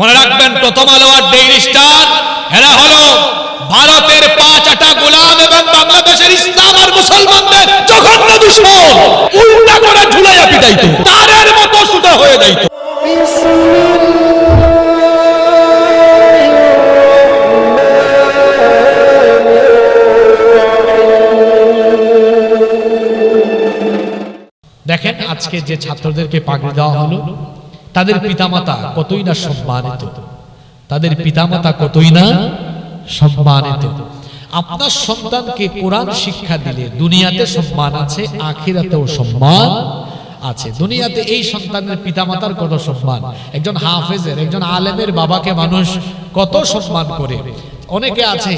মনে রাখবেন, প্রথম আলো আর ডেইলি স্টার, এরা হলো ভারতের পাঁচ আটা গোলাম এবং বাংলাদেশের ইসলাম আর মুসলমানদের জঘন্য দুশ্মন। উল্টা করে ঝুলাইয়া পিটাইতো তারের মতো সুতা হয়ে যাইতো দেখেন, আজকে যে ছাত্রদেরকে পাগড়ি দেওয়া হলো তাদের পিতামাতা কতই না সম্মানিত? তাদের পিতামাতা কতই না সম্মানিত? আপনার সন্তানকে কোরআন শিক্ষা দিলে দুনিয়াতে সম্মান আছে আখিরাতেও সম্মান আছে। দুনিয়াতে এই সন্তানের পিতামাতার কত সম্মান? একজন হাফেজের একজন আলেমের বাবাকে মানুষ কত সম্মান করে? অনেকে আছে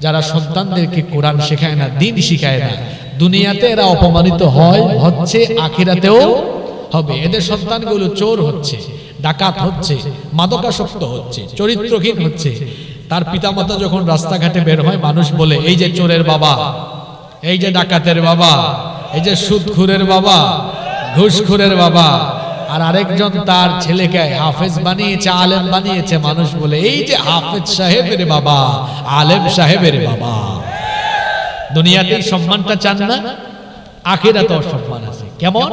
যারা সন্তানদেরকে কোরআন শেখায় না দিন শিখায় না। দুনিয়াতে এরা অপমানিত হয় হচ্ছে আখিরাতেও হবে। এদের সন্তানগুলো চোর হচ্ছে, ডাকাত হচ্ছে, মাদকাসক্ত হচ্ছে, চরিত্রহীন হচ্ছে। তার পিতামাতা যখন রাস্তাঘাটে বের হয়, মানুষ বলে, এই যে চোরের বাবা, এই যে ডাকাতের বাবা, এই যে সুদখুরের বাবা, ঘুষখুরের বাবা। আর আরেকজন তার ছেলেকে হাফেজ বানিয়েছে, আলেম বানিয়েছে। মানুষ বলে, এই যে হাফেজ সাহেবের বাবা, আলেম সাহেবের বাবা। দুনিয়াতে সম্মানটা চান না, আখেরাতেও সম্মান আছে। কেমন?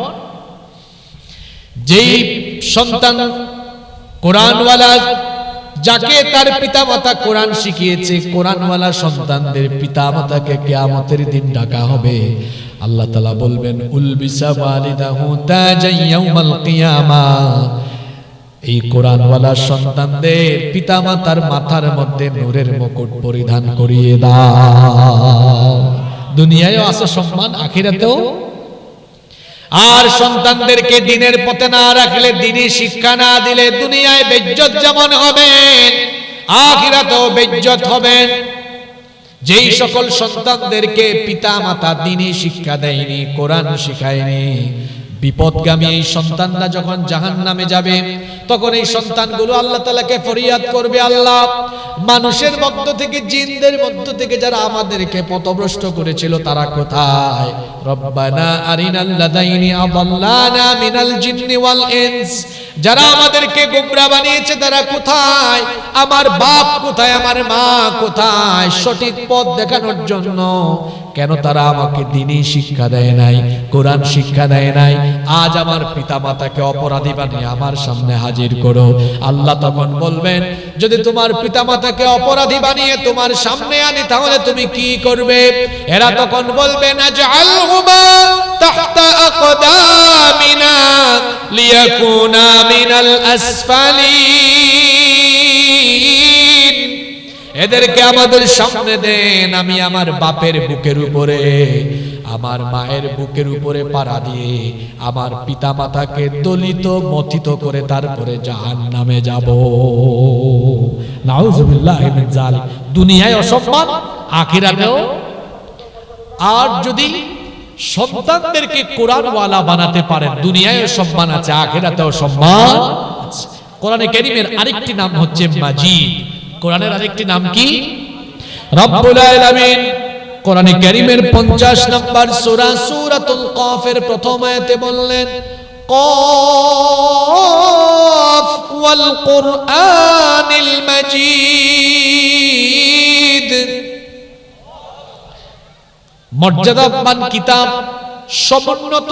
যেই সন্তান কোরআনওয়ালা যাকে তার পিতা মাতা কোরআন শিখিয়েছে, কোরআনওয়ালা সন্তানদের পিতা মাতাকে কেয়ামতের দিন ডাকা হবে। আল্লাহ তাআলা বলবেন উলবিসা ওয়ালিদাহু তাজান ইয়াউমাল কিয়ামা। এই কোরআনওয়ালা সন্তানদের পিতা মাতার মাথার মধ্যে নূরের মুকুট পরিধান করিয়ে দাও। দুনিয়ায়ও আছে সম্মান, আখিরাতেও আর সন্তানদেরকে দিনের পথে না রাখলে, দিনই শিক্ষা না দিলে দুনিয়ায় বেজ্জত যেমন হবে, আখিরাতেও বেজ্জত হবেন যেই সকল সন্তানদেরকে পিতা মাতা দিনই শিক্ষা দেয়নি, কোরআন শিখায়নি বিপদগামী এই সন্তানরা যখন জাহান নামে যাবে, তখন এই সন্তানগুলো আল্লাহ তালাকে ফরিয়াদ করবে, আল্লাহ মানুষের মধ্য থেকে, জিনদের মধ্য থেকে যারা আমাদেরকে পথভ্রষ্ট করেছিল, তারা কোথায়? রব্বানা আরিনাল লাদাইনি আদাল্লানা মিনাল জিন্নি ওয়াল ইনস। যারা আমাদেরকে গোমরা বানিয়েছে, তারা কোথায়? আমার বাপ কোথায়? আমার মা কোথায়? সঠিক পথ দেখানোর জন্য কেন তারা আমাকে দিনই শিক্ষা দেয় নাই, কোরআন শিক্ষা দেয় নাই? আজ আমার পিতা মাতাকে অপরাধী বানিয়ে আমার সামনে হাজির করো। আল্লাহ তখন বলবেন, যদি তোমার পিতা মাতাকে অপরাধী বানিয়ে তোমার সামনে আনি, তাহলে তুমি কি করবে? এরা তখন বলবে না যে আকদামিনা লিয়াকুনা মিনাল আসফালিন। এদেরকে আমাদের সামনে দেন, আমি আমার বাপের বুকের উপরে, আমার মায়ের বুকের উপরে পাড়া দিয়ে আমার পিতা মাতাকে দলিত, মথিত করে তারপরে জাহান নামে যাব মিন দুনিয়ায় অসম্মান, আখিরাতেও। আর যদি সন্তানদেরকে কোরআনওয়ালা বানাতে পারেন, দুনিয়ায় সম্মান আছে, আখেরাতেও সম্মান কোরআনে কারীমের আরেকটি নাম হচ্ছে মাজিদ। কোরআনের আরেকটি নাম কি? রব্বুল আলামিন কোরআনে কারীমের 50 নম্বর সূরা সূরাতুল কফের প্রথম আয়াতে বললেন, কফ ওয়াল কুরআনিল মাজিদ। মর্যাদাবান কিতাব সমুন্নত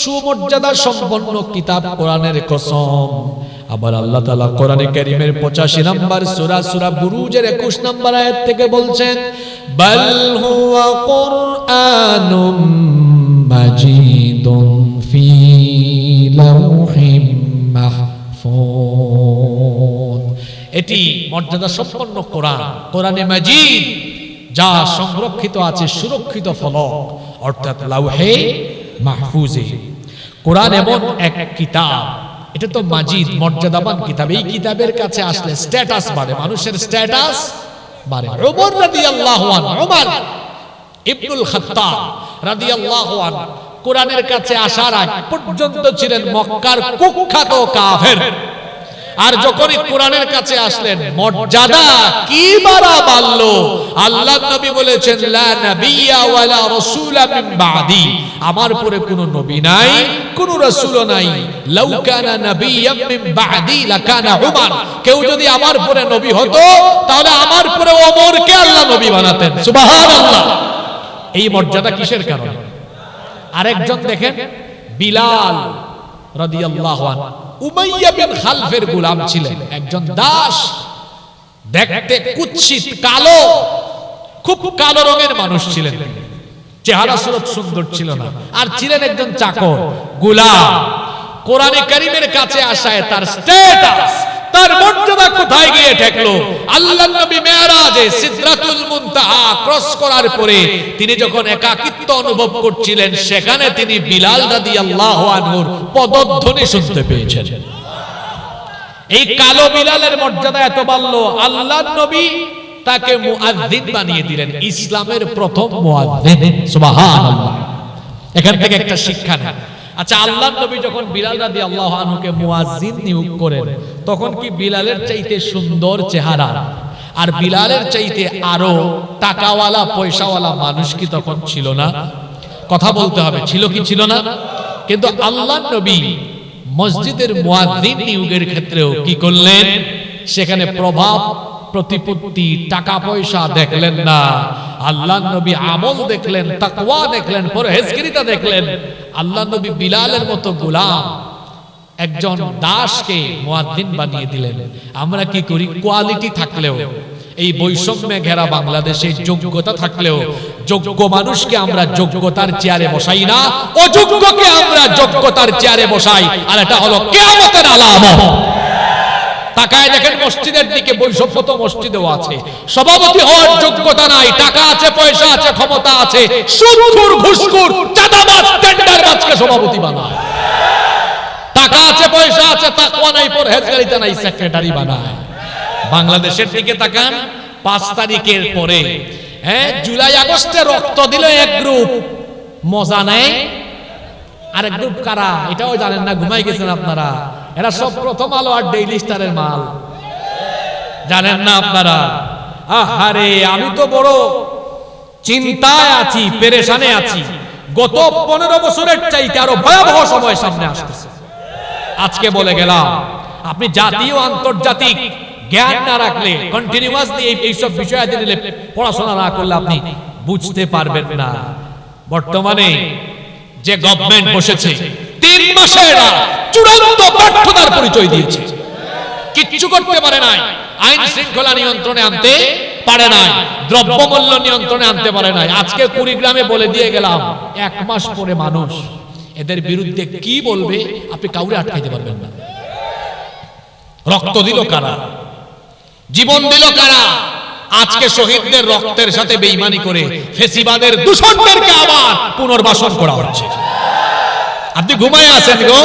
সুমর্যাদা সম্পন্ন কিতাব কোরআনের কসম। আবার আল্লাহ তাআলা কোরআনে কারীমের 85 নম্বর সূরা সূরা বুরুজের 21 নম্বর আয়াত থেকে বলছেন এটি মর্যাদা সম্পন্ন কোরআন, কোরআনে মাজিদ, যা সংরক্ষিত আছে, সুরক্ষিত ফলক। অর্থাৎ লাউহে মাহফুজে। কোরআন এমন এক কিতাব। এটা তো মাজিদ মর্যাদাবান কিতাব। এই কিতাবের কাছে আসলে স্ট্যাটাস বাড়ে, মানুষের স্ট্যাটাস বাড়ে। ওমর রাদিয়াল্লাহু আনহু, ওমর ইবনুল খাত্তাব রাদিয়াল্লাহু আনহু, কোরআনের কাছে আসার আগ পর্যন্ত ছিলেন মক্কার কুখ্যাত কাফের। আর যখনই কোরআনের কাছে আসলেন মর্যাদা কি বাড়া বাড়লো? আল্লাহ নবী বলেছেন লা নাবিয়্যা ওয়ালা রাসূলা মিন বাদি। আমার পরে কোনো নবী নাই কোনো রাসূলও নাই। লাউ কানা নাবিয়্যাম মিন বাদি লাকানা উমর। কেউ যদি আমার পরে নবী হতো তাহলে আমার পরে ওমরকে আল্লাহ নবী বানাতেন। সুবহানাল্লাহ। এই মর্যাদা কিসের কারণে? আরেকজন দেখেন বিলাল রাদিয়াল্লাহু আনহু। উমাইয়া বিন হালফের গোলাম ছিলেন। একজন দাস, দেখতে কুৎসিত, কালো, খুব কালো রঙের মানুষ ছিলেন চেহারা সুরত সুন্দর ছিল না। আর ছিলেন একজন চাকর, গোলাম। কোরআনে করিমের কাছে আসায় তার স্ট্যাটাস তার মর্যাদা কোথায় গিয়ে ঠেকলো? আল্লাহ নবী মেরাজে সিদরাতুল মুনতাহা ক্রস করার পরে তিনি যখন একাকিত্ব অনুভব করছিলেন, সেখানে তিনি বিলাল রাদিয়াল্লাহু আনহুর পদধ্বনি শুনতে পেয়েছেন। এই কালো বিলালের মর্যাদা এত বাড়লো। আল্লাহ নবী তাকে মুআজ্জিন বানিয়ে দিলেন, ইসলামের প্রথম মুআজ্জিন। সুবহানাল্লাহ। এখান থেকে একটা শিক্ষা নেন। আচ্ছা আল্লাহ নবী যখন বিলাল রাদি আল্লাহ আনহুকে মুআজ্জিন নিয়োগ করেন, তখন কি বিলালের চাইতে সুন্দর চেহারা? আর বিলালের চাইতে আরও টাকাওয়ালা, পয়সাওয়ালা মানুষ কি তখন ছিল না? কথা বলতে হবে, ছিল কি ছিল না? কিন্তু আল্লাহ নবী মসজিদের মুয়াজ্জিন নিয়োগের ক্ষেত্রেও কি করলেন? সেখানে প্রভাব, প্রতিপত্তি, টাকা পয়সা দেখলেন না। আল্লাহ নবী আমল দেখলেন, তাকওয়া দেখলেন, পরহেজগিরিতা দেখলেন। আল্লাহ নবী বিলালের মতো গোলাম, একজন দাসকে মুয়াজ্জিন বানিয়ে দিলেন। আমরা কি করি? কোয়ালিটি থাকলেও, এই বৈষম্যে ঘেরা বাংলাদেশে যোগ্যতা থাকলেও, যোগ্য মানুষকে আমরা যোগ্যতার চেয়ারে বসাই না, অযোগ্যকে আমরা যোগ্যতার চেয়ারে বসাই, আর এটা হলো কেয়ামতের আলামত। তাকায় দেখেন মসজিদের দিকে বৈষম্য তো মসজিদেও আছে। সভাপতি হওয়ার যোগ্যতা নাই, টাকা আছে, পয়সা আছে, ক্ষমতা আছে। সুদখোর ঘুষখোর, চাঁদাবাজ টেন্ডারবাজকে সভাপতি বানায়। টাকা আছে, পয়সা আছে, তাকওয়া নাই পরহেজগারিতা নাই, সেক্রেটারি বানায়। বাংলাদেশের দিকে তাকান, পাঁচ তারিখের পরে হ্যাঁ জুলাই, আগস্টে রক্ত দিল এক গ্রুপ। মজা নেয় আরেক গ্রুপ কারা? এটাও জানেন না, ঘুমাই গেছেন আপনারা। এরা সব প্রথম আলো আর ডেইলি স্টারের মাল। জানেন না আপনারা? আহারে, আমি তো বড় চিন্তায় আছি, পেরেশানে আছি। গত পনেরো বছরের চাইতে আরও ভয়াবহ সময় সামনে আসতেছে। আজকে বলে গেলাম, আপনি জাতীয় আন্তর্জাতিক জ্ঞান না রাখলে কন্টিনিউয়াসলি এইসব বিষয় আদি নিলে পড়াশোনা না করলে আপনি বুঝতে পারবেন না। বর্তমানে যে গভর্নমেন্ট বসেছে তিন মাসে এরা চূড়ান্ত ব্যর্থতার পরিচয় দিয়েছে। কিচ্ছু করতে পারে নাই, আইন শৃঙ্খলা নিয়ন্ত্রণে আনতে পারে নাই, দ্রব্যমূল্য নিয়ন্ত্রণে আনতে পারে নাই। আজকে কুড়িগ্রামে বলে দিয়ে গেলাম, এক মাস পরে মানুষ, এদের বিরুদ্ধে কি বলবে আপনি কাউরে আটকাইতে পারবেন না। রক্ত দিল কারা? জীবন দিল কারা? আজকে শহীদদের রক্তের সাথে বেইমানি করে ফেসিবাদের দূষণদেরকে আবার পুনর্বাসন করা হচ্ছে। আপনি ঘুমায় আছেন গো?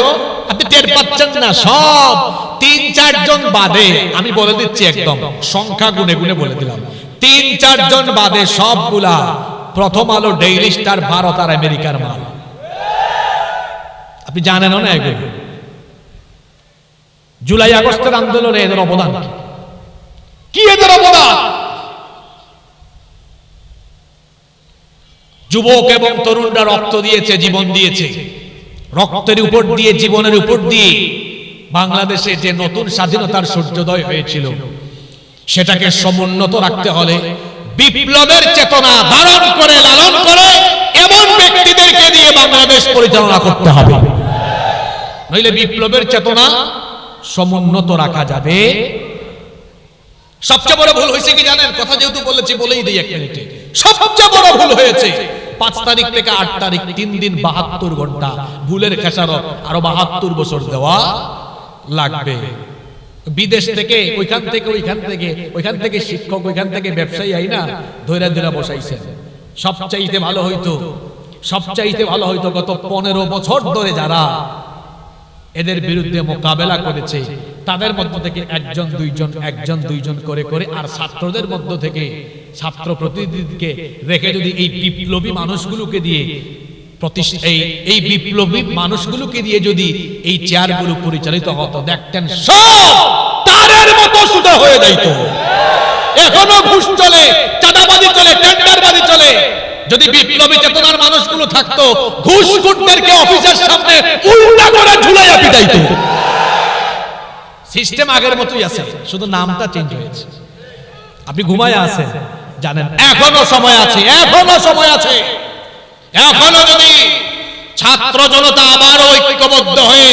আপনি টের পাচ্ছেন না, সব তিন, চারজন বাদে, আমি বলে দিচ্ছি একদম, সংখ্যা গুনে গুনে বলে দিলাম। তিন, চারজন বাদে সবগুলা প্রথম আলো ডেইলি স্টার ভারত আর আমেরিকার মাল। আপনি জানেনও না এগুলো? জুলাই আগস্টের আন্দোলনে এদের অবদান? কি এদের অবদান? যুবক এবং তরুণরা রক্ত দিয়েছে, জীবন দিয়েছে। রক্তের উপর দিয়ে, জীবনের উপর দিয়ে বাংলাদেশে যে নতুন স্বাধীনতার সূর্যোদয় হয়েছিল, সেটাকে সমুন্নত রাখতে হলে বিপ্লবের চেতনা ধারণ করে, লালন করে এমন ব্যক্তিদেরকে দিয়ে বাংলাদেশ পরিচালনা করতে হবে। নইলে বিপ্লবের চেতনা সমুন্নত রাখা যাবে। সবচেয়ে বড় ভুল হয়েছে কি জানেন? কথা যেহেতু বলেছি, বলেই দিই এক মিনিটে। সবচেয়ে বড় ভুল হয়েছে পাঁচ তারিখ থেকে আট তারিখ, তিন দিন বাহাত্তর ঘণ্টা। ভুলের খেসারত, আরও বাহাত্তর বছর দেওয়া লাগবে। বিদেশ থেকে, ওইখান থেকে ওইখান থেকে ওইখান থেকে শিক্ষক, ওইখান থেকে ব্যবসায়ী আই না ধৈরা ধৈরা বসাইছেন। সবচাইতে ভালো হইতো, সবচাইতে ভালো হইতো গত পনেরো বছর ধরে যারা এদের বিরুদ্ধে মোকাবেলা করেছে তাদের মধ্য থেকে একজন, দুইজন একজন, দুইজন করে করে আর ছাত্রদের মধ্য থেকে ছাত্র প্রতিনিধিকে রেখে যদি এই বিপ্লবী মানুষগুলোকে দিয়ে এই এই বিপ্লবী মানুষগুলোকে দিয়ে যদি এই চেয়ারগুলো পরিচালিত হতো, দেখতেন সব হয়ে যাইতো। এখনও ঘুষ চলে, চাঁদাবাজি চলে, টেন্ডারবাজি চলে। যদি বিপ্লবী চেতনার মানুষগুলো থাকতো, ঘুষ কুটদেরকে অফিসের সামনে উল্টা করে ঝুলাইয়া পিটাইতো। সিস্টেম আগের মতোই আছে। শুধু নামটা চেঞ্জ হয়েছে। আপনি ঘুমায় আছেন, জানেন। এখনও সময় আছে, এখনও সময় আছে। এখনও যদি ছাত্র জনতা আবারও ঐক্যবদ্ধ হয়ে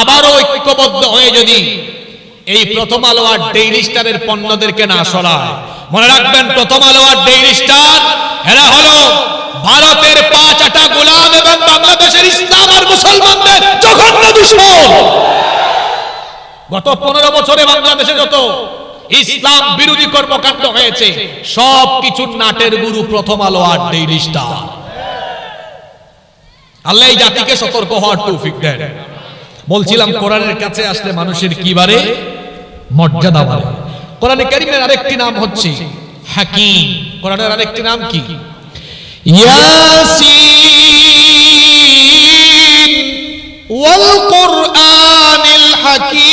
আবারও ঐক্যবদ্ধ হয়ে যদি এই প্রথম আলো আর ডেইলি স্টারের পণ্যদেরকে না সরায়, মনে রাখবেন, প্রথম আলো আর ডেইলি স্টার এরা হলো ভারতের পাঁচ আটা গোলাম এবং বাংলাদেশের ইসলাম আর মুসলমানদের জঘন্য দুশ্মন। গত পনেরো বছরে বাংলাদেশে যত ইসলাম বিরোধী কর্মকাণ্ড হয়েছে, সব কিছুর নাটের গুরু প্রথম আলো আর ডেইলি আল্লাহ এই জাতিকে সতর্ক হওয়ার তৌফিক দেন। বলছিলাম, কোরআনের কাছে আসলে মানুষের কি বাড়ে মর্যাদা বাড়ে কোরআনে কারিমের আরেকটি নাম হচ্ছে হাকিম। কোরআনের আরেকটি নাম কি? ইয়াসিন। ওয়াল কোরআনিল হাকিম।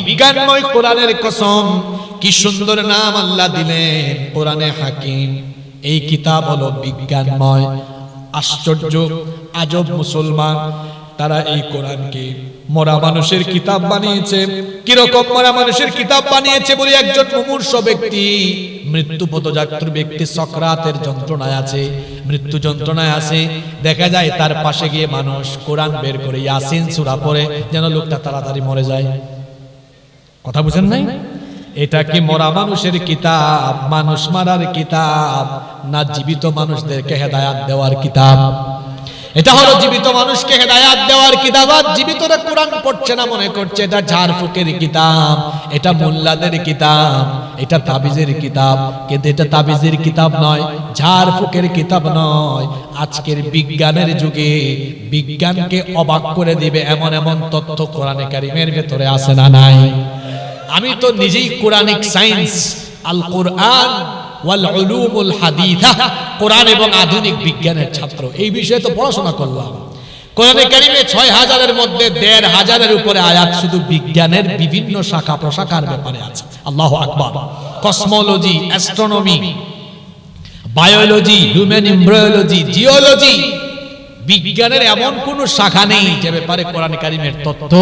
বিজ্ঞানময় কোরআনের কসম। কি সুন্দর নাম আল্লাহ দিলেন কোরআনে হাকিম। এই কিতাব হলো বিজ্ঞানময়। আশ্চর্য, আজব মুসলমান। তারা এই কোরআনকে মরা মানুষের কিতাব বানিয়েছে। কীরকম মরা মানুষের কিতাব বানিয়েছে বলে একজন মুমূর্ষ ব্যক্তি। মৃত্যু পদযাত্র ব্যক্তি সক্রাতের যন্ত্রণায় আছে। মৃত্যু যন্ত্রণায় আছে। দেখা যায় তার পাশে গিয়ে মানুষ কোরআন বের করে। ইয়াসিন সূরা পড়ে যেন লোকটা তাড়াতাড়ি মরে যায়। কথা বুঝেন নাই? এটা কি মরা মানুষের কিতাব, মানুষ মারার কিতাব, না জীবিত মানুষদেরকে হেদায়াত দেওয়ার কিতাব? এটা হলো জীবিত মানুষকে হেদায়াত দেওয়ার কিতাব, আর জীবিতরা কোরআন পড়ছে না মনে করছে, এটা ঝাড়ফুকের কিতাব, এটা মোল্লাদের কিতাব, এটা তাবিজের কিতাব, কিন্তু এটা তাবিজের কিতাব নয়, ঝাড়ফুকের কিতাব নয়। আজকের বিজ্ঞানের যুগে বিজ্ঞানকে অবাক করে দিবে এমন এমন তথ্য কোরআনে কারিমের ভেতরে আছে না নাই? আমি তো নিজেই কোরআনিক সায়েন্স আল কোরআন ওয়াল উলুমুল হাদিথা কোরআন এবং আধুনিক বিজ্ঞানের ছাত্র। এই বিষয়ে তো পড়াশোনা করলাম। কোরআনে কারিমে ছয় হাজারের মধ্যে দেড় হাজারের উপরে আয়াত শুধু বিজ্ঞানের বিভিন্ন শাখা প্রশাখার ব্যাপারে আছে। আল্লাহ আকবার। Cosmology, astronomy, biology human embryology geology, বিজ্ঞানের এমন কোন শাখা নেই যে ব্যাপারে কোরআন কারিমের তথ্য